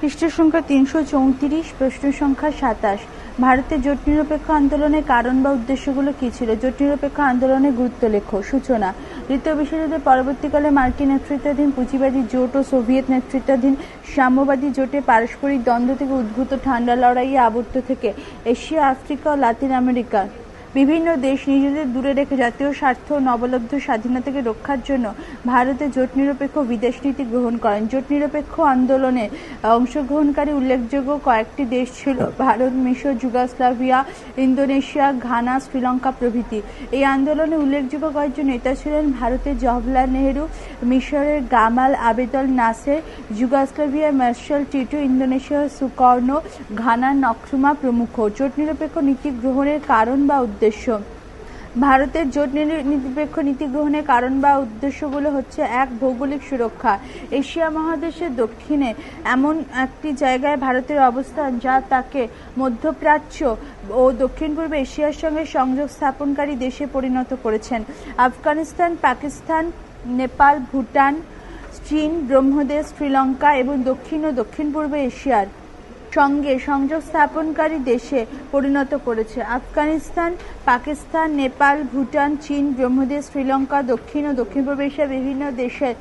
পৃষ্ঠ সংখ্যা তিনশো চৌত্রিশ প্রশ্ন সংখ্যা সাতাশ। ভারতের জোট নিরপেক্ষ আন্দোলনের কারণ বা উদ্দেশ্যগুলো কী ছিল? জোট নিরপেক্ষ আন্দোলনের গুরুত্ব লেখ, সূচনা। দ্বিতীয় বিশ্বযুদ্ধের পরবর্তীকালে মার্কিন নেতৃত্বাধীন পুঁজিবাদী জোট ও সোভিয়েত নেতৃত্বাধীন সাম্যবাদী জোটে পারস্পরিক দ্বন্দ্ব থেকে উদ্ভূত ঠান্ডা লড়াইয়ে আবর্ত থেকে এশিয়া, আফ্রিকা ও লাতিন আমেরিকা। বিভিন্ন দেশ নিজেদের দূরে রেখে জাতীয় স্বার্থ নবলব্ধ স্বাধীনতাকে রক্ষার জন্য ভারতে জোট নিরপেক্ষ বিদেশ নীতি গ্রহণ করেন। জোট নিরপেক্ষ আন্দোলনে অংশগ্রহণকারী উল্লেখযোগ্য কয়েকটি দেশ ছিল ভারত মিশর যুগোস্লাভিয়া ইন্দোনেশিয়া ঘানা শ্রীলঙ্কা প্রভৃতি। এই আন্দোলনে উল্লেখযোগ্য কয়েকজন নেতা ছিলেন ভারতের জওহরলাল নেহেরু মিশরের গামাল আবেদল নাসের যুগোস্লাভিয়ার মার্শাল টিটু ইন্দোনেশিয়ার সুকর্ণ ঘানার নক্রুমা প্রমুখ। জোট নিরপেক্ষ নীতি গ্রহণের কারণ বা উদ্দেশ্য। ভারতের জোট নিরপেক্ষ নীতি গ্রহণের কারণ বা উদ্দেশ্যগুলো হচ্ছে, এক, ভৌগোলিক সুরক্ষা। এশিয়া মহাদেশের দক্ষিণে এমন একটি জায়গায় ভারতের অবস্থান যা তাকে মধ্যপ্রাচ্য ও দক্ষিণ পূর্ব এশিয়ার সঙ্গে সংযোগ স্থাপনকারী দেশে পরিণত করেছেন। আফগানিস্তান, পাকিস্তান, নেপাল, ভুটান, চীন, ব্রহ্মদেশ, শ্রীলঙ্কা এবং দক্ষিণ ও দক্ষিণ পূর্ব এশিয়ার সঙ্গে সংযোগ স্থাপনকারী দেশে পরিণত করেছে। আফগানিস্তান, পাকিস্তান, নেপাল, ভুটান, চীন, ব্রহ্মদেশ, শ্রীলঙ্কা, দক্ষিণ ও দক্ষিণ পূর্ব এশিয়ার বিভিন্ন দেশের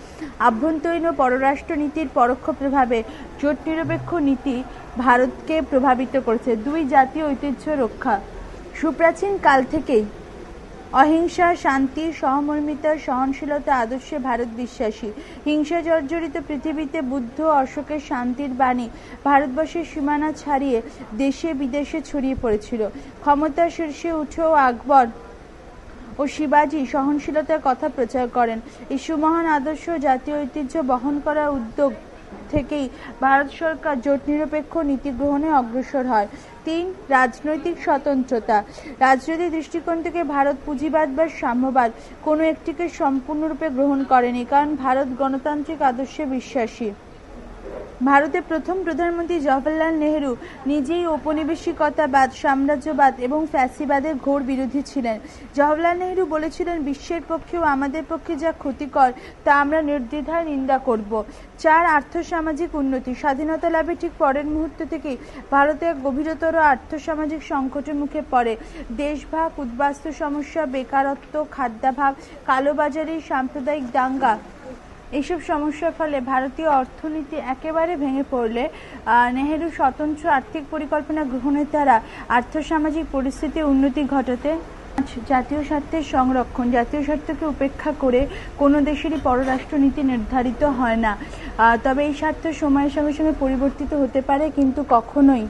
আভ্যন্তরীণ ও পররাষ্ট্র নীতির পরোক্ষ প্রভাবে জোট নিরপেক্ষ নীতি ভারতকে প্রভাবিত করেছে। দুই জাতীয় ঐতিহ্য রক্ষা। সুপ্রাচীন কাল থেকেই অহিংসা, শান্তি, সহমর্মিতা, সহনশীলতা, আদর্শে ভারত বিশ্বাসী। হিংসা জর্জরিত পৃথিবীতে বুদ্ধ অশোকের শান্তির বাণী ভারতবর্ষের সীমানা ছাড়িয়ে দেশে বিদেশে ছড়িয়ে পড়েছিল। ক্ষমতার শীর্ষে উঠেও আকবর ও শিবাজি সহনশীলতার কথা প্রচার করেন। এই সুমহান আদর্শ জাতীয় ঐতিহ্য বহন করার উদ্যোগ থেকেই ভারত সরকার জোট নিরপেক্ষ নীতি গ্রহণে অগ্রসর হয়। তিন, রাজনৈতিক স্বতন্ত্রতা। রাজনৈতিক দৃষ্টিকোণ থেকে ভারত পুঁজিবাদ বা সাম্যবাদ কোনো একটিকে সম্পূর্ণরূপে গ্রহণ করেনি, কারণ ভারত গণতান্ত্রিক আদর্শে বিশ্বাসী। ভারতের প্রথম প্রধানমন্ত্রী জওহরলাল নেহেরু নিজেই ঔপনিবেশিকতাবাদ সাম্রাজ্যবাদ এবং ফ্যাসিবাদের ঘোর বিরোধী ছিলেন। জওহরলাল নেহেরু বলেছিলেন, বিশ্বের পক্ষেও আমাদের পক্ষে যা ক্ষতিকর, তা আমরা নির্দ্বিধায় নিন্দা করব। চার আর্থসামাজিক উন্নতি, স্বাধীনতা লাভের ঠিক পরের মুহূর্ত থেকেই ভারতে এক গভীরতর আর্থসামাজিক সংকটের মুখে পড়ে। দেশভাগ, উদ্বাস্তু সমস্যা, বেকারত্ব, খাদ্যাভাব কালোবাজারি সাম্প্রদায়িক দাঙ্গা এইসব সমস্যার ফলে ভারতীয় অর্থনীতি একেবারে ভেঙে পড়লে নেহেরু স্বতন্ত্র আর্থিক পরিকল্পনা গ্রহণের দ্বারা আর্থসামাজিক পরিস্থিতির উন্নতি ঘটাতে জাতীয় স্বার্থের সংরক্ষণ, জাতীয় স্বার্থকে উপেক্ষা করে কোনো দেশেরই পররাষ্ট্রনীতি নির্ধারিত হয় না। তবে এই স্বার্থ সময়ের সঙ্গে সঙ্গে পরিবর্তিত হতে পারে, কিন্তু কখনোই।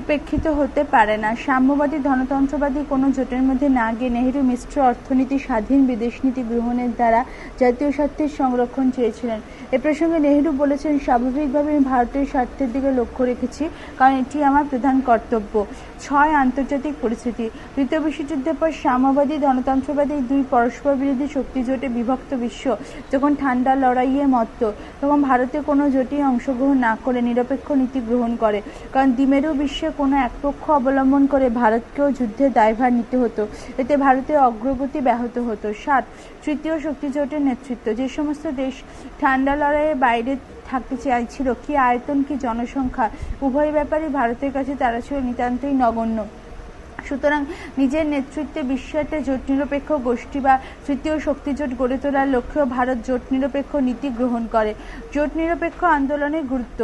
উপেক্ষিত হতে পারে না। সাম্যবাদী, ধনতন্ত্রবাদী কোনো জোটের মধ্যে না গিয়ে নেহেরু মিশ্র অর্থনীতি, স্বাধীন বিদেশ নীতি গ্রহণের দ্বারা জাতীয় স্বার্থের সংরক্ষণ চেয়েছিলেন। এ প্রসঙ্গে নেহেরু বলেছেন স্বাভাবিকভাবে আমি ভারতের স্বার্থের দিকে লক্ষ্য রেখেছি, কারণ এটি আমার প্রধান কর্তব্য। ছয় আন্তর্জাতিক পরিস্থিতি। দ্বিতীয় বিশ্বযুদ্ধের পর সাম্যবাদী, ধনতন্ত্রবাদী দুই পরস্পর বিরোধী শক্তি জোটে বিভক্ত বিশ্ব, যখন ঠান্ডা লড়াইয়ে মত্ত, তখন ভারতে কোনো জোটেই অংশগ্রহণ না করে নিরপেক্ষ নীতি গ্রহণ করে। কারণ দ্বিমেরু বিশ্বে কোনো এক পক্ষ অবলম্বন করে ভারতকেও যুদ্ধের দায়ভার নিতে হতো। এতে ভারতের অগ্রগতি ব্যাহত হতো। সাত, তৃতীয় শক্তি জোটের নেতৃত্ব। যে সমস্ত দেশ ঠান্ডা লড়াইয়ের বাইরে থাকতে চাইছিল, কি আয়তন, কি জনসংখ্যা, উভয় ব্যাপারই ভারতের কাছে তারা ছিল নিতান্তই নগণ্য। সুতরাং নিজের নেতৃত্বে বিশ্বের একটা জোট নিরপেক্ষ গোষ্ঠী বা তৃতীয় শক্তি জোট গড়ে তোলার লক্ষ্যেও ভারত জোট নিরপেক্ষ নীতি গ্রহণ করে। জোট নিরপেক্ষ আন্দোলনের গুরুত্ব।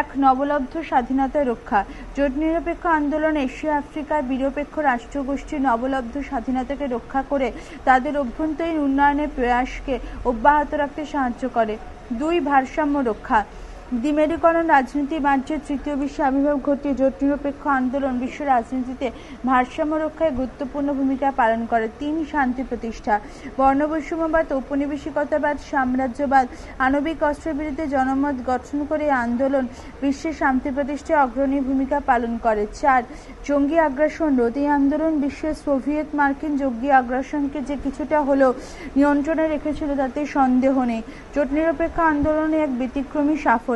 এক, নবলব্ধ স্বাধীনতা রক্ষা। জোট নিরপেক্ষ আন্দোলন এশিয়া আফ্রিকার নিরপেক্ষ রাষ্ট্রগোষ্ঠীর নবলব্ধ স্বাধীনতাকে রক্ষা করে তাদের অভ্যন্তরীণ উন্নয়নের প্রয়াসকে অব্যাহত রাখতে সাহায্য করে। দুই, ভারসাম্য রক্ষা। দ্বিমেরুকরণ রাজনীতি বাণিজ্যের তৃতীয় বিশ্ব আবির্ভাব ঘটিয়ে জোট নিরপেক্ষ আন্দোলন বিশ্ব রাজনীতিতে ভারসাম্য রক্ষায় গুরুত্বপূর্ণ ভূমিকা পালন করে তিন শান্তি প্রতিষ্ঠা। বর্ণবৈষম্যবাদ, ঔপনিবেশিকতাবাদ, সাম্রাজ্যবাদ, আণবিক অস্ত্রের বিরুদ্ধে জনমত গঠন করে আন্দোলন বিশ্বের শান্তি প্রতিষ্ঠায় অগ্রণী ভূমিকা পালন করে। চার, জঙ্গি আগ্রাসন, রোধ এই আন্দোলন বিশ্বের সোভিয়েত মার্কিন জঙ্গি আগ্রাসনকে যে কিছুটা হলেও নিয়ন্ত্রণে রেখেছিল তাতে সন্দেহ নেই। জোট নিরপেক্ষ আন্দোলনে এক ব্যতিক্রমী সাফল্য।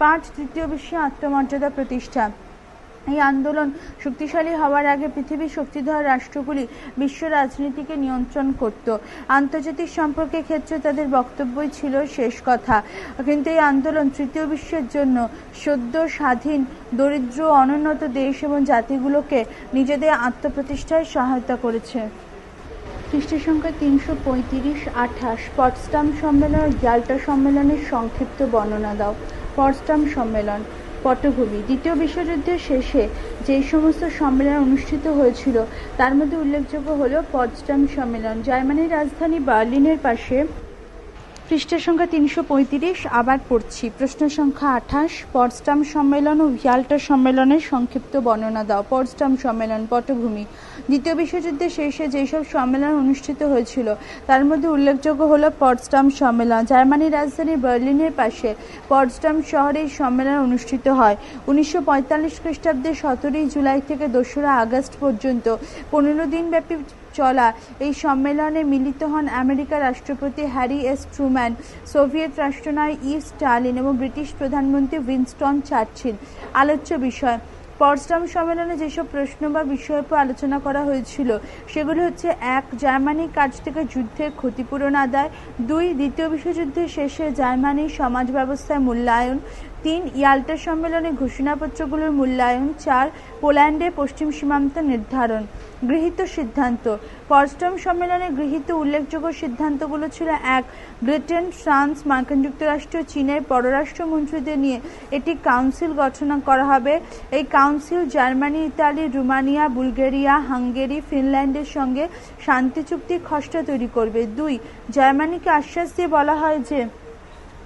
পাঁচ তৃতীয় বিশ্বে আত্মমর্যাদা প্রতিষ্ঠা। এই আন্দোলন শক্তিশালী হওয়ার আগে পৃথিবীর শক্তিধর রাষ্ট্রগুলি বিশ্ব রাজনীতিকে নিয়ন্ত্রণ করত। আন্তর্জাতিক সম্পর্কের ক্ষেত্রে তাদের বক্তব্যই ছিল শেষ কথা। কিন্তু এই আন্দোলন তৃতীয় বিশ্বের জন্য সদ্য, স্বাধীন, দরিদ্র, অনুন্নত দেশ এবং জাতিগুলোকে নিজেদের আত্মপ্রতিষ্ঠায় সহায়তা করেছে। খ্রিস্ট সংখ্যা তিনশো পঁয়ত্রিশ, আঠাশ। পটস্টাম সম্মেলন জালটা সম্মেলনের সংক্ষিপ্ত বর্ণনা দাও। পটস্টাম সম্মেলন, পটভূমি। দ্বিতীয় বিশ্বযুদ্ধের শেষে যে সমস্ত সম্মেলন অনুষ্ঠিত হয়েছিল, তার মধ্যে উল্লেখযোগ্য হল পটস্টাম সম্মেলন। জার্মানির রাজধানী বার্লিনের পাশে পৃষ্ঠের সংখ্যা তিনশো পঁয়ত্রিশ, আবার পড়ছি। প্রশ্ন সংখ্যা আঠাশ পটস্টাম সম্মেলন ও ইয়াল্টা সম্মেলনের সংক্ষিপ্ত বর্ণনা দাও। পটস্টাম সম্মেলন, পটভূমি। দ্বিতীয় বিশ্বযুদ্ধের শেষে যেসব সম্মেলন অনুষ্ঠিত হয়েছিল, তার মধ্যে উল্লেখযোগ্য হল পটস্টাম সম্মেলন। জার্মানির রাজধানী বার্লিনের পাশে পটস্টাম শহরে এই সম্মেলন অনুষ্ঠিত হয়। উনিশশো পঁয়তাল্লিশ খ্রিস্টাব্দে সতেরোই জুলাই থেকে দোসরা আগস্ট পর্যন্ত পনেরো দিনব্যাপী চলা। এই সম্মেলনে মিলিত হন আমেরিকার রাষ্ট্রপতি হ্যারি এস ট্রুম্যান, সোভিয়েত রাষ্ট্রনায়ক ই স্টালিন এবং ব্রিটিশ প্রধানমন্ত্রী উইনস্টন চার্চিল। আলোচ্য বিষয় পটসডাম সম্মেলনে যেসব প্রশ্ন বা বিষয়ের উপর আলোচনা করা হয়েছিল, সেগুলো হচ্ছে, এক জার্মানির কাছ থেকে যুদ্ধের ক্ষতিপূরণ আদায়, দুই, দ্বিতীয় বিশ্বযুদ্ধের শেষে জার্মানির সমাজ ব্যবস্থায় মূল্যায়ন তিন ইয়াল্টা সম্মেলনে ঘোষণাপত্রগুলোর মূল্যায়ন চার পোল্যান্ডের পশ্চিম সীমান্ত নির্ধারণ, গৃহীত সিদ্ধান্ত। পটসডাম সম্মেলনে গৃহীত উল্লেখযোগ্য সিদ্ধান্তগুলো ছিল এক, ব্রিটেন, ফ্রান্স, মার্কিন যুক্তরাষ্ট্র, চীনের পররাষ্ট্রমন্ত্রীদের নিয়ে একটি কাউন্সিল গঠন করা হবে। এই council Germany, Italy, Romania, Bulgaria, Hungary, ফিনল্যান্ডের সঙ্গে শান্তি চুক্তির খসড়া তৈরি করবে। দুই, জার্মানিকে আশ্বাস দিয়ে বলা হয় যে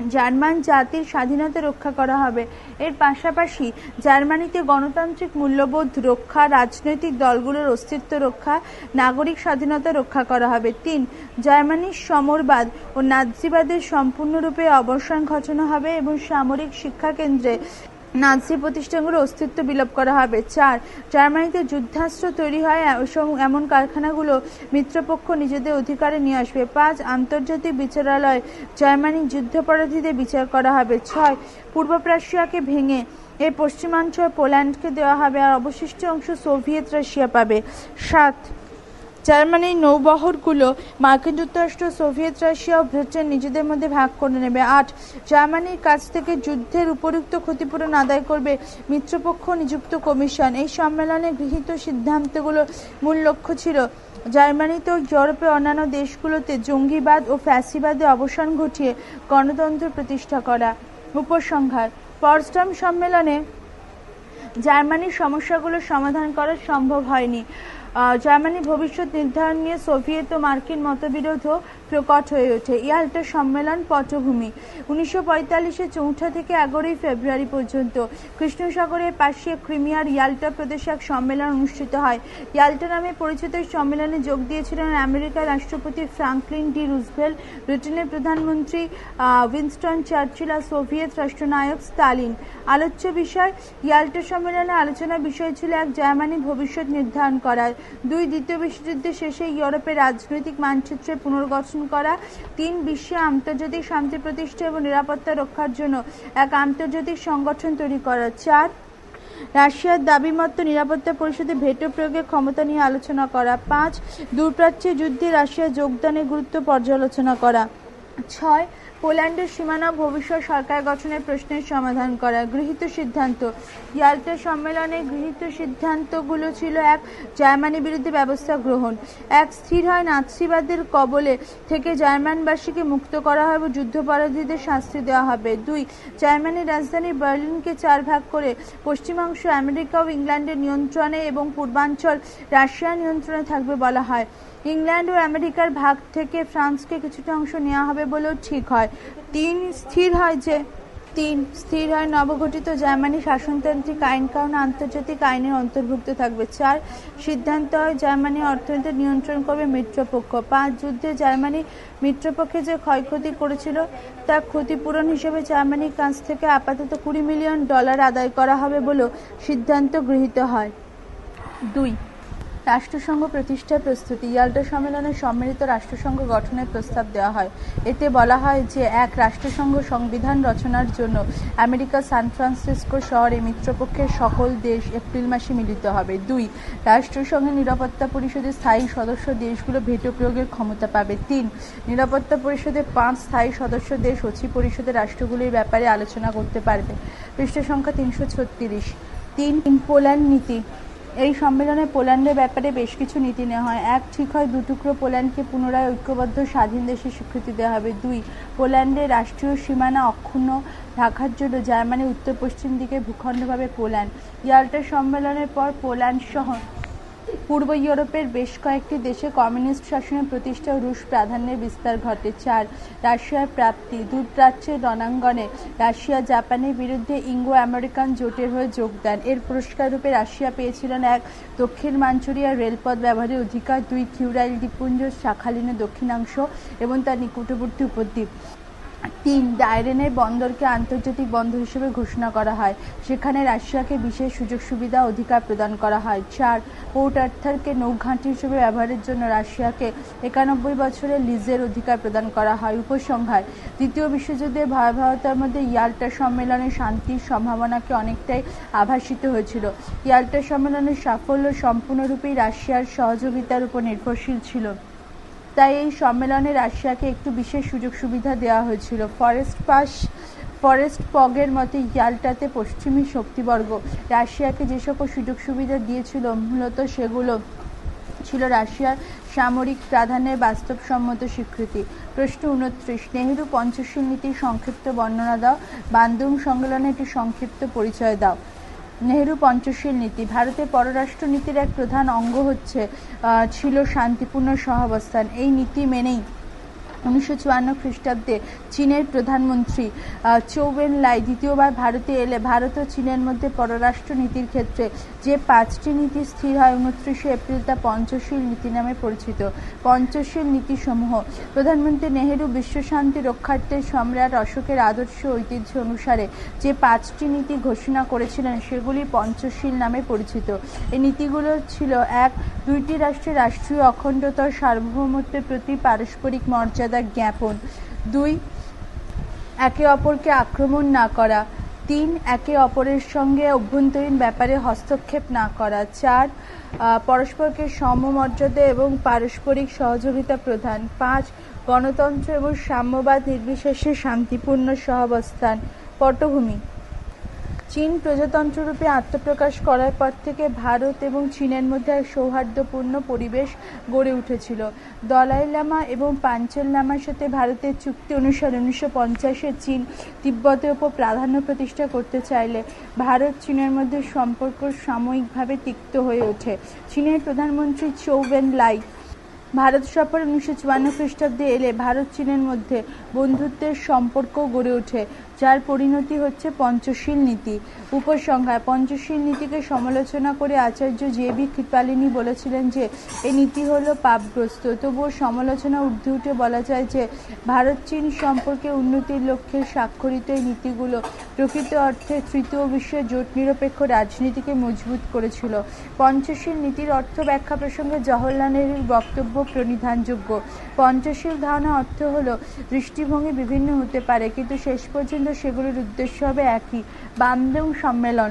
জার্মান জাতির স্বাধীনতা রক্ষা করা হবে। এর পাশাপাশি জার্মানিতে গণতান্ত্রিক মূল্যবোধ রক্ষা, রাজনৈতিক দলগুলোর অস্তিত্ব রক্ষা, নাগরিক স্বাধীনতা রক্ষা করা হবে। তিন, জার্মানির সমরবাদ ও নাৎসিবাদের সম্পূর্ণরূপে অবসান ঘটানো হবে এবং সামরিক শিক্ষা কেন্দ্রে নাৎসি প্রতিষ্ঠানগুলো অস্তিত্ব বিলোপ করা হবে। চার, জার্মানিতে যুদ্ধাস্ত্র তৈরি হয় এমন কারখানাগুলো মিত্রপক্ষ নিজেদের অধিকারে নিয়ে আসবে। পাঁচ, আন্তর্জাতিক বিচারালয় জার্মানির যুদ্ধাপরাধীদের বিচার করা হবে। ছয়, পূর্ব প্রাশিয়াকে ভেঙে এর পশ্চিমাঞ্চল পোল্যান্ডকে দেওয়া হবে। আর অবশিষ্ট অংশ সোভিয়েত রাশিয়া পাবে। সাত জার্মানির নৌবহরগুলো মার্কিন যুক্তরাষ্ট্র, সোভিয়েত রাশিয়া ও ব্রিটেন নিজেদের মধ্যে ভাগ করে নেবে। আট, জার্মানির কাছ থেকে যুদ্ধের উপযুক্ত ক্ষতিপূরণ আদায় করবে মিত্রপক্ষ নিযুক্ত কমিশন। এই সম্মেলনে গৃহীত সিদ্ধান্তগুলোর মূল লক্ষ্য ছিল জার্মানিতে ও ইউরোপের অন্যান্য দেশগুলোতে জঙ্গিবাদ ও ফ্যাসিবাদে অবসান ঘটিয়ে গণতন্ত্র প্রতিষ্ঠা করা। উপসংহার পটসডাম সম্মেলনে জার্মানির সমস্যাগুলোর সমাধান করা সম্ভব হয়নি। আহ, জার্মানির ভবিষ্যৎ নির্ধারণ নিয়ে সোভিয়েত ও মার্কিন মতবিরোধও প্রকট হয়ে ওঠে। ইয়াল্টা সম্মেলন পটভূমি। উনিশশো পঁয়তাল্লিশে চৌঠা থেকে এগারোই ফেব্রুয়ারি পর্যন্ত কৃষ্ণসাগরের পাশে ক্রিমিয়ার ইয়াল্টা প্রদেশে এক সম্মেলন অনুষ্ঠিত হয়। ইয়াল্টা নামে পরিচিত সম্মেলনে যোগ দিয়েছিলেন আমেরিকার রাষ্ট্রপতি ফ্রাঙ্কলিন ডি রুজভেল ব্রিটেনের প্রধানমন্ত্রী উইনস্টন চার্চিল আর সোভিয়েত রাষ্ট্রনায়ক স্টালিন। আলোচ্য বিষয়, ইয়াল্টা সম্মেলনে আলোচনা বিষয় ছিল এক জার্মানির ভবিষ্যৎ নির্ধারণ করার। দুই দ্বিতীয় বিশ্বযুদ্ধের শেষে ইউরোপের রাজনৈতিক মানচিত্রের পুনর্গঠন করা। তিন বিশ্বে আন্তর্জাতিক শান্তি প্রতিষ্ঠা এবং নিরাপত্তা রক্ষার জন্য এক আন্তর্জাতিক সংগঠন তৈরি করা। চার, রাশিয়ার দাবি মতো নিরাপত্তা পরিষদে ভেটো প্রয়োগের ক্ষমতা নিয়ে আলোচনা করা। পাঁচ দূরপ্রাচ্যে যুদ্ধে রাশিয়ার যোগদানের গুরুত্ব পর্যালোচনা করা। ছয় পোল্যান্ডের সীমানা ভবিষ্যৎ সরকার গঠনের প্রশ্নের সমাধান করা গৃহীত সিদ্ধান্ত। ইয়াল্টা সম্মেলনে গৃহীত সিদ্ধান্তগুলো ছিল এক, জার্মানি বিরুদ্ধে ব্যবস্থা গ্রহণ। এক, স্থির হয় নাৎসিবাদের কবলে থেকে জার্মানবাসীকে মুক্ত করা হবে, যুদ্ধাপরাধীদের শাস্তি দেওয়া হবে। দুই, জার্মানির রাজধানী বার্লিনকে চার ভাগ করে পশ্চিমাংশ আমেরিকা ও ইংল্যান্ডের নিয়ন্ত্রণে এবং পূর্বাঞ্চল রাশিয়ার নিয়ন্ত্রণে থাকবে বলা হয়। ইংল্যান্ড ও আমেরিকার ভাগ থেকে ফ্রান্সকে কিছুটা অংশ নেওয়া হবে বলেও ঠিক হয়। তিন স্থির হয় যে, তিন স্থির হয় নবগঠিত জার্মানি শাসনতান্ত্রিক আইন কারণ আন্তর্জাতিক আইনের অন্তর্ভুক্ত থাকবে। চার, সিদ্ধান্ত হয় জার্মানি অর্থনীতি নিয়ন্ত্রণ করবে মিত্রপক্ষ। পাঁচ, যুদ্ধে জার্মানি মিত্রপক্ষে যে ক্ষয়ক্ষতি করেছিল, তা ক্ষতিপূরণ হিসেবে জার্মানির কাছ থেকে আপাতত কুড়ি মিলিয়ন ডলার আদায় করা হবে বলেও সিদ্ধান্ত গৃহীত হয়। দুই রাষ্ট্রসংঘ প্রতিষ্ঠার প্রস্তুতি। ইয়াল্টা সম্মেলনে সম্মিলিত রাষ্ট্রসংঘ গঠনের প্রস্তাব দেওয়া হয়। এতে বলা হয় যে, এক রাষ্ট্রসংঘ সংবিধান রচনার জন্য আমেরিকা সান ফ্রান্সিসকো শহরে মিত্রপক্ষের সকল দেশ এপ্রিল মাসে মিলিত হবে। দুই, রাষ্ট্রসংঘের নিরাপত্তা পরিষদের স্থায়ী সদস্য দেশগুলো ভেটো প্রয়োগের ক্ষমতা পাবে। তিন, নিরাপত্তা পরিষদের পাঁচ স্থায়ী সদস্য দেশ সচিব পরিষদের রাষ্ট্রগুলির ব্যাপারে আলোচনা করতে পারবে। পৃষ্ঠ সংখ্যা তিনশো ছত্রিশ। তিন, পোল্যান্ড নীতি। এই সম্মেলনে পোল্যান্ডের ব্যাপারে বেশ কিছু নীতি নেওয়া হয়। এক, ঠিক হয় দুটুকরো পোল্যান্ডকে পুনরায় ঐক্যবদ্ধ স্বাধীন দেশে স্বীকৃতি দেওয়া হবে। দুই, পোল্যান্ডের রাষ্ট্রীয় সীমানা অক্ষুণ্ণ রাখার জন্য জার্মানি উত্তর পশ্চিম দিকে ভূখণ্ডভাবে পোল্যান্ড। ইয়াল্টা সম্মেলনের পর পোল্যান্ড সহ পূর্ব ইউরোপের বেশ কয়েকটি দেশে কমিউনিস্ট শাসনের প্রতিষ্ঠা রুশ প্রাধান্যের বিস্তার ঘটে চার রাশিয়ার প্রাপ্তি দূরপ্রাচ্যের রণাঙ্গনে রাশিয়া জাপানের বিরুদ্ধে ইঙ্গো আমেরিকান জোটের হয়ে যোগদান এর পুরস্কার রূপে রাশিয়া পেয়েছিলেন এক দক্ষিণ মাঞ্চুরিয়ার রেলপথ ব্যবহারের অধিকার, দুই কিউরাইল দ্বীপপুঞ্জ শাখালিনের দক্ষিণাংশ এবং তার নিকটবর্তী উপদ্বীপ। তিন ডাইরেনের বন্দরকে আন্তর্জাতিক বন্দর হিসেবে ঘোষণা করা হয়। সেখানে রাশিয়াকে বিশেষ সুযোগ সুবিধা অধিকার প্রদান করা হয়। চার, পোর্ট আর্থারকে নৌঘাঁটি হিসেবে ব্যবহারের জন্য রাশিয়াকে একানব্বই বছরের লিজের অধিকার প্রদান করা হয় উপসংহার। দ্বিতীয় বিশ্বযুদ্ধের ভয়াবহতার মধ্যে ইয়াল্টা সম্মেলনে শান্তির সম্ভাবনাকে অনেকটাই আভাসিত হয়েছিল। ইয়াল্টা সম্মেলনের সাফল্য সম্পূর্ণরূপেই রাশিয়ার সহযোগিতার উপর নির্ভরশীল ছিল। তাই এই সম্মেলনে রাশিয়াকে একটু বিশেষ সুযোগ সুবিধা দেওয়া হয়েছিল। ফরেস্ট পাস ফরেস্ট পগের মতে ইয়াল্টাতে পশ্চিমী শক্তিবর্গ। রাশিয়াকে যে সকল সুযোগ সুবিধা দিয়েছিল, মূলত সেগুলো ছিল রাশিয়ার সামরিক প্রাধান্যের বাস্তবসম্মত স্বীকৃতি। প্রশ্ন উনত্রিশ, নেহেরু পঞ্চশীল নীতির সংক্ষিপ্ত বর্ণনা দাও। বান্দুং সম্মেলনে একটি সংক্ষিপ্ত পরিচয় দাও। নেহেরু পঞ্চশীল নীতি ভারতের পররাষ্ট্র নীতির এক প্রধান অঙ্গ হচ্ছে ছিল শান্তিপূর্ণ সহাবস্থান। এই নীতি মেনেই উনিশশো চুয়ান্ন খ্রিস্টাব্দে চীনের প্রধানমন্ত্রী চৌবেন লাই দ্বিতীয়বার ভারতে এলে, ভারত ও চীনের মধ্যে পররাষ্ট্র নীতির ক্ষেত্রে যে পাঁচটি নীতি স্থির হয়, উনত্রিশে এপ্রিল তা পঞ্চশীল নীতি নামে পরিচিত। পঞ্চশীল নীতিসমূহ, প্রধানমন্ত্রী নেহেরু বিশ্বশান্তি রক্ষার্থে সম্রাট অশোকের আদর্শ ঐতিহ্য অনুসারে যে পাঁচটি নীতি ঘোষণা করেছিলেন, সেগুলি পঞ্চশীল নামে পরিচিত। এই নীতিগুলো ছিল, এক, দুইটি রাষ্ট্রের রাষ্ট্রীয় অখণ্ডতার সার্বভৌমত্বের প্রতি পারস্পরিক মর্যাদা জ্ঞাপন। দুই, একে অপরকে আক্রমণ না করা। তিন একে অপরের সঙ্গে অভ্যন্তরীণ ব্যাপারে হস্তক্ষেপ না করা। চার পরস্পরকে সমমর্যাদা এবং পারস্পরিক সহযোগিতা প্রধান পাঁচ, গণতন্ত্র এবং সাম্যবাদ নির্বিশেষে শান্তিপূর্ণ সহাবস্থান। পটভূমি চীন প্রজাতন্ত্ররূপে আত্মপ্রকাশ করার পর থেকে ভারত এবং চীনের মধ্যে এক সৌহার্দ্যপূর্ণ পরিবেশ গড়ে উঠেছিল। দলাই লামা এবং পাঞ্চল লামার সাথে ভারতের চুক্তি অনুসারে উনিশশো পঞ্চাশে চীন তিব্বতের ওপর প্রাধান্য প্রতিষ্ঠা করতে চাইলে ভারত চীনের মধ্যে সম্পর্ক সাময়িকভাবে তিক্ত হয়ে ওঠে। চীনের প্রধানমন্ত্রী চৌবেন লাই ভারত সফর উনিশশো চুয়ান্ন খ্রিস্টাব্দে এলে ভারত চীনের মধ্যে বন্ধুত্বের সম্পর্ক গড়ে ওঠে। যার পরিণতি হচ্ছে পঞ্চশীল নীতি। উপসংহার, পঞ্চশীল নীতিকে সমালোচনা করে আচার্য জে বি কৃপালিনী বলেছিলেন যে এই নীতি হলো পাপগ্রস্ত। তবুও সমালোচনা ঊর্ধ্বে উঠে বলা যায় যে, ভারত চীন সম্পর্কে উন্নতির লক্ষ্যে স্বাক্ষরিত এই নীতিগুলো প্রকৃত অর্থে তৃতীয় বিশ্বের জোট নিরপেক্ষ রাজনীতিকে মজবুত করেছিল। পঞ্চশীল নীতির অর্থ ব্যাখ্যা প্রসঙ্গে জওহরলাল নেহরুর বক্তব্য প্রণিধানযোগ্য। পঞ্চশীল ধারণা অর্থ হলো দৃষ্টিভঙ্গি বিভিন্ন হতে পারে, কিন্তু শেষ পর্যন্ত সেগুলির উদ্দেশ্য হবে একই। বামদেং সম্মেলন।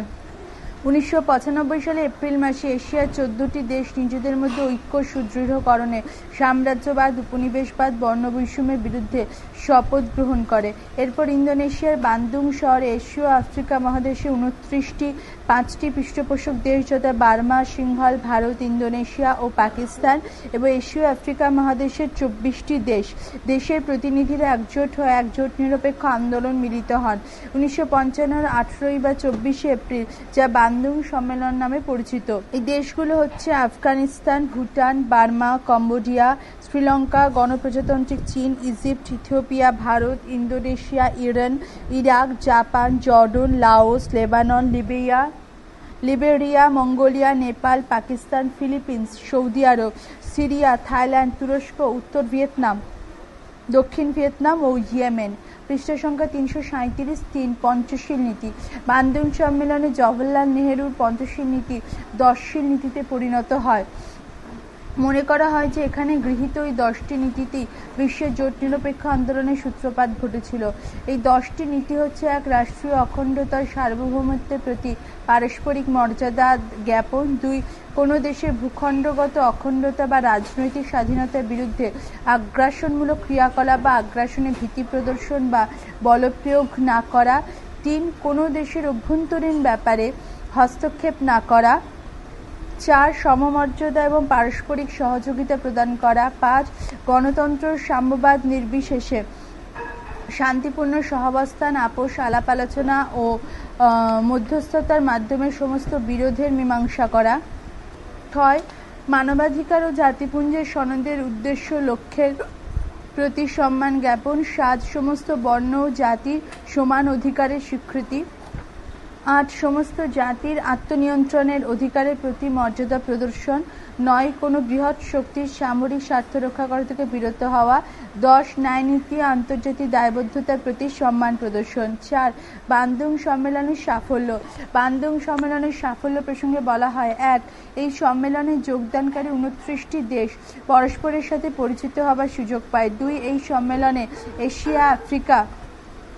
উনিশশো পঁচানব্বই সালে এপ্রিল মাসে এশিয়ার চোদ্দটি দেশ নিজেদের মধ্যে ঐক্য সুদৃঢ়করণে সাম্রাজ্যবাদ, উপনিবেশবাদ, বর্ণবৈষম্যের বিরুদ্ধে শপথ গ্রহণ করে। এরপর ইন্দোনেশিয়ার বান্দুং শহরে এশীয় আফ্রিকা মহাদেশে উনত্রিশটি, পাঁচটি পৃষ্ঠপোষক দেশ যথা বার্মা, সিংহল, ভারত, ইন্দোনেশিয়া ও পাকিস্তান এবং এশীয় আফ্রিকা মহাদেশের চব্বিশটি দেশ। দেশের প্রতিনিধিরা একজোট হয়ে একজোট নিরপেক্ষ আন্দোলন মিলিত হন। উনিশশো পঞ্চান্নর আঠেরোই বা চব্বিশে এপ্রিল, যা বান্দুং সম্মেলন নামে পরিচিত। এই দেশগুলো হচ্ছে আফগানিস্তান, ভুটান, বার্মা, কম্বোডিয়া, শ্রীলঙ্কা, গণপ্রজাতান্ত্রিক চীন, Egypt, Ethiopia, Bharat, Indonesia, Iran, Iraq, Japan, Jordan, Laos, Lebanon, Libya, Liberia, Mongolia, Nepal, Pakistan, Philippines, Saudi Arabia, Syria, Thailand, তুরস্ক, উত্তর ভিয়েতনাম, দক্ষিণ ভিয়েতনাম ও ইয়েমেন। পৃষ্ঠ সংখ্যা তিনশো সাঁত্রিশ তিন পঞ্চশীল নীতি। বান্দুং সম্মেলনে জওহরলাল নেহেরুর পঞ্চশীল নীতি দশশীল নীতিতে পরিণত হয়। মনে করা হয় যে এখানে গৃহীত ওই দশটি নীতিতেই বিশ্বের জোট নিরপেক্ষ আন্দোলনের সূত্রপাত ঘটেছিল। এই দশটি নীতি হচ্ছে এক রাষ্ট্রীয় অখণ্ডতার সার্বভৌমত্বের প্রতি পারস্পরিক মর্যাদা জ্ঞাপন, দুই, কোনো দেশের ভূখণ্ডগত অখণ্ডতা বা রাজনৈতিক স্বাধীনতার বিরুদ্ধে আগ্রাসনমূলক ক্রিয়াকলাপ বা আগ্রাসনে ভীতি প্রদর্শন বা বলপ্রয়োগ না করা, তিন, কোনো দেশের অভ্যন্তরীণ ব্যাপারে হস্তক্ষেপ না করা চার সমমর্যাদা এবং পারস্পরিক সহযোগিতা প্রদান করা। পাঁচ গণতন্ত্র সাম্যবাদ নির্বিশেষে। শান্তিপূর্ণ সহাবস্থান, আপোষ, আলাপ আলোচনা ও মধ্যস্থতার মাধ্যমে সমস্ত বিরোধের মীমাংসা করা। ছয়, মানবাধিকার ও জাতিপুঞ্জের সনদের উদ্দেশ্য, লক্ষ্যের প্রতি সম্মান জ্ঞাপন। সাত, সমস্ত বর্ণ ও জাতির সমান অধিকারের স্বীকৃতি। আট সমস্ত জাতির আত্মনিয়ন্ত্রণের অধিকারের প্রতি মর্যাদা প্রদর্শন। নয়, কোনো বৃহৎ শক্তির সামরিক স্বার্থ রক্ষা করা থেকে বিরত হওয়া। দশ ন্যায়নীতি আন্তর্জাতিক দায়বদ্ধতার প্রতি সম্মান প্রদর্শন। চার, বান্দুং সম্মেলনের সাফল্য। বান্দুং সম্মেলনের সাফল্য প্রসঙ্গে বলা হয়, এক, এই সম্মেলনে যোগদানকারী উনত্রিশটি দেশ পরস্পরের সাথে পরিচিত হবার সুযোগ পায়। দুই, এই সম্মেলনে এশিয়া, আফ্রিকা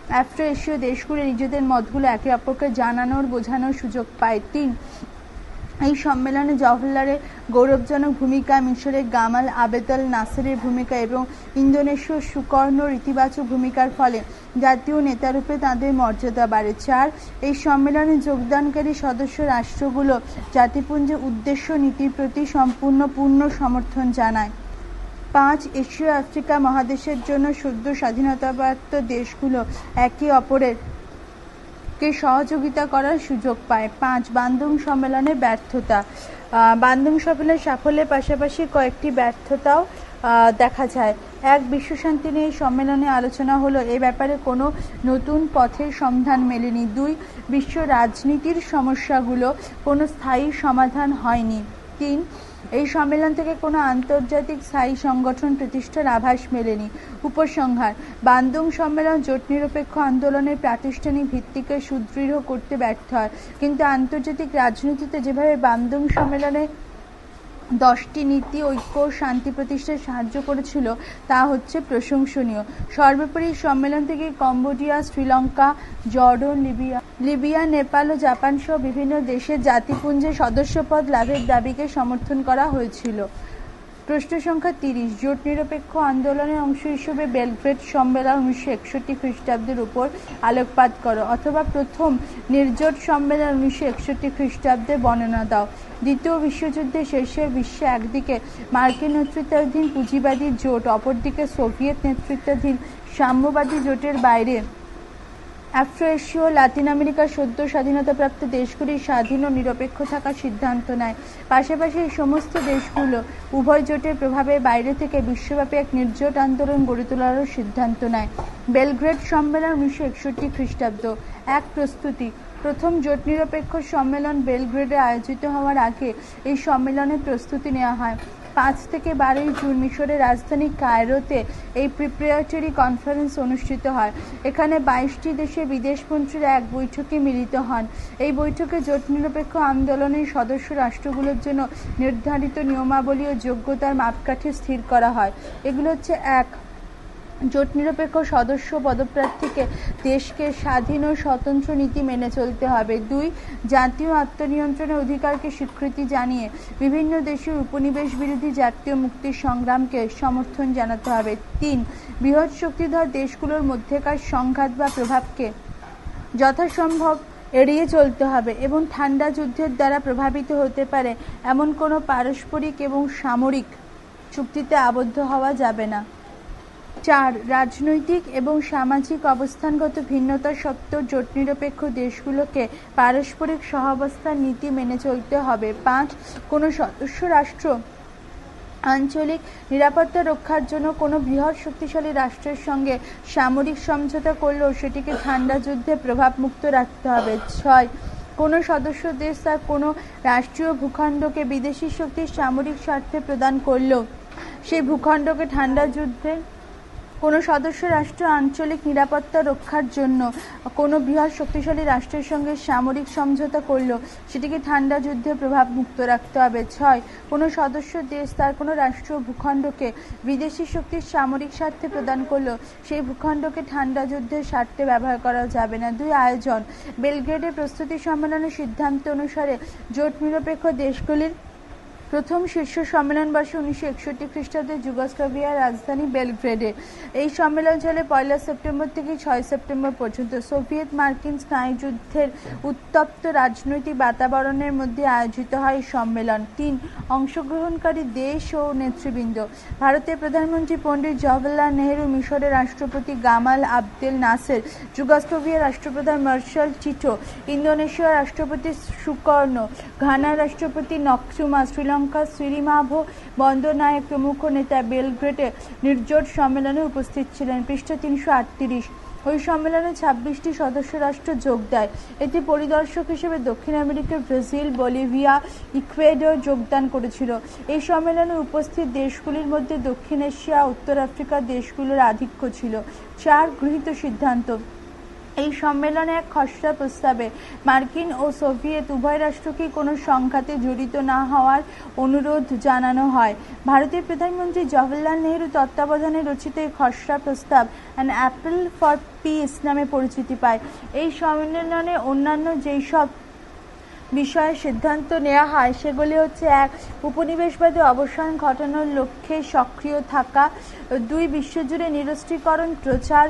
আফ্রো এশীয় দেশগুলি নিজেদের মতগুলো একে অপরকে জানানোর, বোঝানোর সুযোগ পায়। তিন, এই সম্মেলনে জওহরলালের গৌরবজনক ভূমিকা, মিশরের গামাল আবেদল নাসেরের ভূমিকা এবং ইন্দোনেশিয়ার সুকর্ণর ইতিবাচক ভূমিকার ফলে জাতীয় নেতারূপে তাদের মর্যাদা বাড়ে। চার, এই সম্মেলনে যোগদানকারী সদস্য রাষ্ট্রগুলো জাতিপুঞ্জের উদ্দেশ্য নীতির প্রতি সম্পূর্ণ পূর্ণ সমর্থন জানায়। পাঁচ এশীয় আফ্রিকা মহাদেশের জন্য সদ্য স্বাধীনতাপ্রাপ্ত দেশগুলো একে অপরের কে সহযোগিতা করার সুযোগ পায়। পাঁচ, বান্দুং সম্মেলনের ব্যর্থতা। বান্দুং সম্মেলনের সাফল্যের পাশাপাশি কয়েকটি ব্যর্থতাও দেখা যায়। এক, বিশ্বশান্তি নিয়ে সম্মেলনে আলোচনা হলো। এ ব্যাপারে কোনো নতুন পথের সন্ধান মেলেনি। দুই, বিশ্ব রাজনীতির সমস্যাগুলো কোনো স্থায়ী সমাধান হয়নি। তিন এই সম্মেলন থেকে কোনো আন্তর্জাতিক স্থায়ী সংগঠন প্রতিষ্ঠার আভাস মেলেনি। উপসংহার, বান্দুং সম্মেলন জোট নিরপেক্ষ আন্দোলনের প্রাতিষ্ঠানিক ভিত্তিকে সুদৃঢ় করতে ব্যর্থ হয়। কিন্তু আন্তর্জাতিক রাজনীতিতে যেভাবে বান্দুং সম্মেলনে দশটি নীতি, ঐক্য শান্তি প্রতিষ্ঠায় সাহায্য করেছিল, তা হচ্ছে প্রশংসনীয়। সর্বোপরি সম্মেলন থেকে Cambodia, Sri Lanka, Jordan, Libya Libya, Nepal ও জাপান সহ বিভিন্ন দেশের জাতিপুঞ্জের সদস্যপদ লাভের দাবিকে সমর্থন করা হয়েছিল। প্রশ্ন সংখ্যা তিরিশ, জোট নিরপেক্ষ আন্দোলনের অংশ হিসেবে বেলগ্রেড সম্মেলন উনিশশো একষট্টি খ্রিস্টাব্দের উপর আলোকপাত করো, অথবা প্রথম নির্জোট সম্মেলন উনিশশো একষট্টি খ্রিস্টাব্দে বর্ণনা দাও। দ্বিতীয় বিশ্বযুদ্ধের শেষে বিশ্বে একদিকে মার্কিন নেতৃত্বাধীন পুঁজিবাদী জোট, অপরদিকে সোভিয়েত নেতৃত্বাধীন সাম্যবাদী জোটের বাইরে আফ্রো এশীয় লাতিন আমেরিকার সদ্য স্বাধীনতাপ্রাপ্ত দেশগুলি স্বাধীন ও নিরপেক্ষ থাকার সিদ্ধান্ত নেয়। পাশাপাশি এই সমস্ত দেশগুলো উভয় জোটের প্রভাবে বাইরে থেকে বিশ্বব্যাপী এক নির্জোট আন্দোলন গড়ে তোলারও সিদ্ধান্ত নেয়। বেলগ্রেড সম্মেলন উনিশশো একষট্টি খ্রিস্টাব্দ। এক প্রস্তুতি। প্রথম জোট নিরপেক্ষ সম্মেলন বেলগ্রেডে আয়োজিত হওয়ার আগে এই সম্মেলনের প্রস্তুতি নেওয়া হয়। পাঁচ থেকে বারোই জুন মিশরের রাজধানী কায়রোতে এই প্রিপারেটরি কনফারেন্স অনুষ্ঠিত হয়। এখানে বাইশটি দেশে বিদেশমন্ত্রীরা এক বৈঠকে মিলিত হন। এই বৈঠকে জোট নিরপেক্ষ আন্দোলনের সদস্য রাষ্ট্রগুলোর জন্য নির্ধারিত নিয়মাবলী ও যোগ্যতার মাপকাঠি স্থির করা হয়। এগুলো হচ্ছে এক জোট নিরপেক্ষ সদস্য পদপ্রার্থীকে দেশকে স্বাধীন ও স্বতন্ত্র নীতি মেনে চলতে হবে। দুই, জাতীয় আত্মনিয়ন্ত্রণের অধিকারকে স্বীকৃতি জানিয়ে বিভিন্ন দেশের উপনিবেশ বিরোধী জাতীয় মুক্তির সংগ্রামকে সমর্থন জানাতে হবে। তিন, বৃহৎ শক্তিধর দেশগুলোর মধ্যেকার সংঘাত বা প্রভাবকে যথাসম্ভব এড়িয়ে চলতে হবে এবং ঠান্ডা যুদ্ধের দ্বারা প্রভাবিত হতে পারে এমন কোনো পারস্পরিক এবং সামরিক চুক্তিতে আবদ্ধ হওয়া যাবে না। চার, রাজনৈতিক এবং সামাজিক অবস্থানগত ভিন্নতা সত্ত্বেও জোট নিরপেক্ষ দেশগুলোকে পারস্পরিক সহাবস্থান নীতি মেনে চলতে হবে। পাঁচ, কোনো সদস্য রাষ্ট্র আঞ্চলিক নিরাপত্তা রক্ষার জন্য কোনো বৃহৎ শক্তিশালী রাষ্ট্রের সঙ্গে সামরিক সমঝোতা করলেও সেটিকে ঠান্ডা যুদ্ধে প্রভাবমুক্ত রাখতে হবে। ছয়, কোনো সদস্য দেশ তার কোনো রাষ্ট্রীয় ভূখণ্ডকে বিদেশি শক্তির সামরিক স্বার্থে প্রদান করলেও সেই ভূখণ্ডকে ঠান্ডা যুদ্ধে কোনো সদস্য রাষ্ট্র আঞ্চলিক নিরাপত্তা রক্ষার জন্য কোনো বৃহৎ শক্তিশালী রাষ্ট্রের সঙ্গে সামরিক সমঝোতা করল, সেটিকে ঠান্ডা যুদ্ধে প্রভাব মুক্ত রাখতে হবে। ছয়, কোনো সদস্য দেশ তার কোনো রাষ্ট্র ভূখণ্ডকে বিদেশি শক্তির সামরিক স্বার্থে প্রদান করল, সেই ভূখণ্ডকে ঠান্ডা যুদ্ধের স্বার্থে ব্যবহার করা যাবে না। দুই, আয়োজন। বেলগ্রেডে প্রস্তুতি সম্মেলনের সিদ্ধান্ত অনুসারে জোট নিরপেক্ষ দেশগুলির প্রথম শীর্ষ সম্মেলন বসে উনিশশো একষট্টি খ্রিস্টাব্দে যুগোস্লাভিয়ার রাজধানী বেলগ্রেডে। এই সম্মেলন চলে পয়লা সেপ্টেম্বর থেকে ছয় সেপ্টেম্বর পর্যন্ত। সোভিয়েত মার্কিন স্নায়ুযুদ্ধের উত্তপ্ত রাজনৈতিক বাতাবরণের মধ্যে আয়োজিত হয় সম্মেলন। তিন, অংশগ্রহণকারী দেশ ও নেতৃবৃন্দ। ভারতের প্রধানমন্ত্রী পণ্ডিত জওয়াহরলাল নেহেরু, মিশরের রাষ্ট্রপতি গামাল আবদেল নাসের, যুগোস্লাভিয়ার রাষ্ট্রপ্রধান মার্শাল টিটো, ইন্দোনেশিয়ার রাষ্ট্রপতি সুকর্ণ, ঘানার রাষ্ট্রপতি নকসুমা শ্রীলঙ্কার শ্রীমাভো বন্দরনায়ক প্রমুখ নেতা বেলগ্রেডে নির্জোট সম্মেলনে উপস্থিত ছিলেন, পৃষ্ঠ তিনশো আটত্রিশ। ওই সম্মেলনে ছাব্বিশটি সদস্য রাষ্ট্র যোগ দেয়। এতে পরিদর্শক হিসেবে দক্ষিণ আমেরিকা, ব্রাজিল, বলিভিয়া, ইকুয়েডর যোগদান করেছিল। এই সম্মেলনে উপস্থিত দেশগুলির মধ্যে দক্ষিণ এশিয়া, উত্তর আফ্রিকার দেশগুলোর আধিক্য ছিল। চার গৃহীত সিদ্ধান্ত। এই সম্মেলনে এক খসড়া প্রস্তাবে মার্কিন ও সোভিয়েত উভয় রাষ্ট্রকে কোনো সংঘাতে জড়িত না হওয়ার অনুরোধ জানানো হয়। ভারতের প্রধানমন্ত্রী জওয়াহরলাল নেহরু তত্ত্বাবধানে রচিত এই খসড়া প্রস্তাব অ্যান অ্যাপেল ফর পিস নামে পরিচিতি পায়। এই সম্মেলনে অন্যান্য যেই সব বিষয়ে সিদ্ধান্ত নেওয়া হয়, সেগুলি হচ্ছে, এক, উপনিবেশবাদী অবসান ঘটানোর লক্ষ্যে সক্রিয় থাকা, দুই, বিশ্বজুড়ে নিরস্ত্রীকরণ প্রচার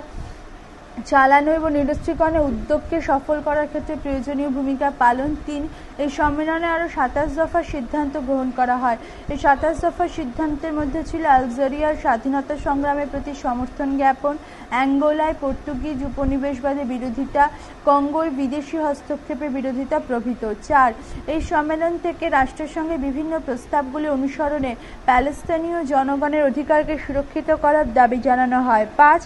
চালানো এবং নিরস্ত্রীকরণের উদ্যোগকে সফল করার ক্ষেত্রে প্রয়োজনীয় ভূমিকা পালন তিন। এই সম্মেলনে আরও সাতাশ দফা সিদ্ধান্ত গ্রহণ করা হয়। এই সাতাশ দফা সিদ্ধান্তের মধ্যে ছিল আলজেরিয়ার স্বাধীনতা সংগ্রামের প্রতি সমর্থন জ্ঞাপন, অ্যাঙ্গোলায় পর্তুগিজ উপনিবেশবাদের বিরোধিতা, কঙ্গোর বিদেশি হস্তক্ষেপের বিরোধিতা প্রভৃত। চার, এই সম্মেলন থেকে রাষ্ট্রের সঙ্গে বিভিন্ন প্রস্তাবগুলি অনুসরণে প্যালেস্তানীয় জনগণের অধিকারকে সুরক্ষিত করার দাবি জানানো হয়। পাঁচ,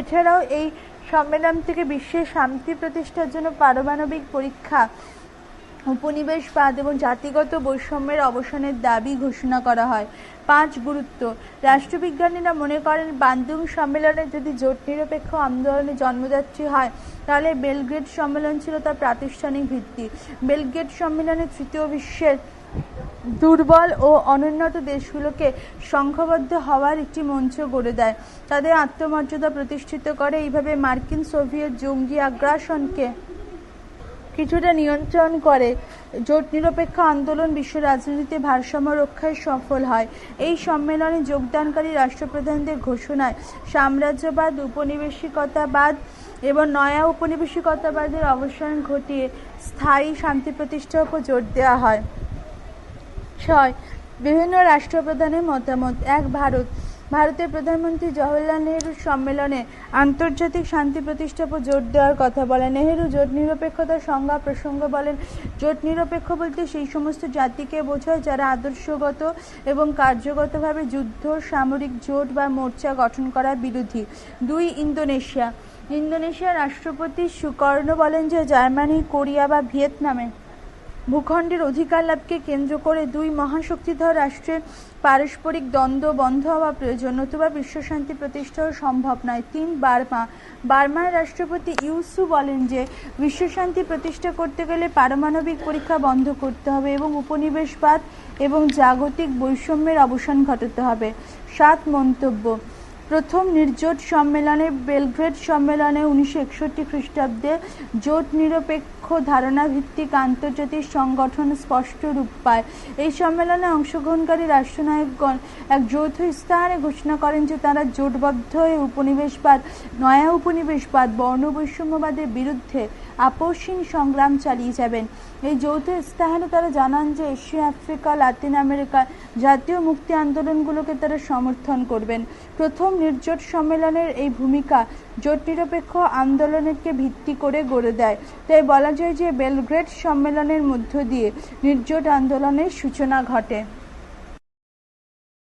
এছাড়াও এই সম্মেলন থেকে বিশ্বের শান্তি প্রতিষ্ঠার জন্য পারমাণবিক পরীক্ষা উপনিবেশবাদ এবং জাতিগত বৈষম্যের অবসানের দাবি ঘোষণা করা হয়। পাঁচ, গুরুত্ব। রাষ্ট্রবিজ্ঞানীরা মনে করেন, বান্দুং সম্মেলনে যদি জোট নিরপেক্ষ আন্দোলনে জন্মদাত্রী হয়, তাহলে বেলগ্রেড সম্মেলন ছিল তার প্রাতিষ্ঠানিক ভিত্তি। বেলগ্রেড সম্মেলনে তৃতীয় বিশ্বের দুর্বল ও অনুন্নত দেশগুলোকে সংঘবদ্ধ হওয়ার একটি মঞ্চ গড়ে দেয়। তাদের আত্মমর্যাদা প্রতিষ্ঠিত করে। এইভাবে মার্কিন সোভিয়েত জঙ্গি আগ্রাসনকে কিছুটা নিয়ন্ত্রণ করে। জোট নিরপেক্ষ আন্দোলন বিশ্ব রাজনীতিতে ভারসাম্য রক্ষায় সফল হয়। এই সম্মেলনে যোগদানকারী রাষ্ট্রপ্রধানদের ঘোষণায় সাম্রাজ্যবাদ উপনিবেশিকতাবাদ এবং নয়া উপনিবেশিকতাবাদের অবসান ঘটিয়ে স্থায়ী শান্তি প্রতিষ্ঠার উপর জোর দেওয়া হয়। ছয়। বিভিন্ন রাষ্ট্রপ্রধানের মতামত। এক, ভারত। ভারতের প্রধানমন্ত্রী জওহরলাল নেহরুর সম্মেলনে আন্তর্জাতিক শান্তি প্রতিষ্ঠা উপর জোর দেওয়ার কথা বলেন। নেহেরু জোট নিরপেক্ষতার সংজ্ঞা প্রসঙ্গ বলেন, জোট নিরপেক্ষ বলতে সেই সমস্ত জাতিকে বোঝায় যারা আদর্শগত এবং কার্যগতভাবে যুদ্ধ, সামরিক জোট বা মোর্চা গঠন করার বিরোধী। দুই, ইন্দোনেশিয়া। ইন্দোনেশিয়ার রাষ্ট্রপতি সুকর্ণ বলেন যে জার্মানি, কোরিয়া বা ভিয়েতনামে ভূখণ্ডের অধিকার লাভকে কেন্দ্র করে দুই মহাশক্তিধর রাষ্ট্রের পারস্পরিক দ্বন্দ্ব বন্ধ হওয়া প্রয়োজন। নতুবা বিশ্বশান্তি প্রতিষ্ঠাও সম্ভব নয়। তিন বার্মা বার্মার রাষ্ট্রপতি ইউসু বলেন যে, বিশ্বশান্তি প্রতিষ্ঠা করতে গেলে পারমাণবিক পরীক্ষা বন্ধ করতে হবে এবং উপনিবেশবাদ এবং জাগতিক বৈষম্যের অবসান ঘটাতে হবে। সাত মন্তব্য। প্রথম নির্জোট সম্মেলনে বেলগ্রেড সম্মেলনে উনিশশো একষট্টি খ্রিস্টাব্দে জোট নিরপেক্ষ ধারণা ভিত্তিক আন্তর্জাতিক সংগঠন স্পষ্ট রূপ পায়। এই সম্মেলনে অংশগ্রহণকারী রাষ্ট্রনায়কগণ এক যৌথ স্থানে ঘোষণা করেন যে তারা জোটবদ্ধ উপনিবেশবাদ, নয়া উপনিবেশবাদ, বর্ণবৈষম্যবাদের বিরুদ্ধে আপোষহীন সংগ্রাম চালিয়ে যাবেন। এই যৌথ ইস্তাহারে তারা জানান যে এশিয়া, আফ্রিকা, লাতিন আমেরিকা জাতীয় মুক্তি আন্দোলনগুলোকে তারা সমর্থন করবেন। প্রথম নির্জোট সম্মেলনের এই ভূমিকা জোট নিরপেক্ষ আন্দোলনকে ভিত্তি করে গড়ে দেয়। তাই বলা যায় যে বেলগ্রেড সম্মেলনের মধ্য দিয়ে নির্জোট আন্দোলনের সূচনা ঘটে।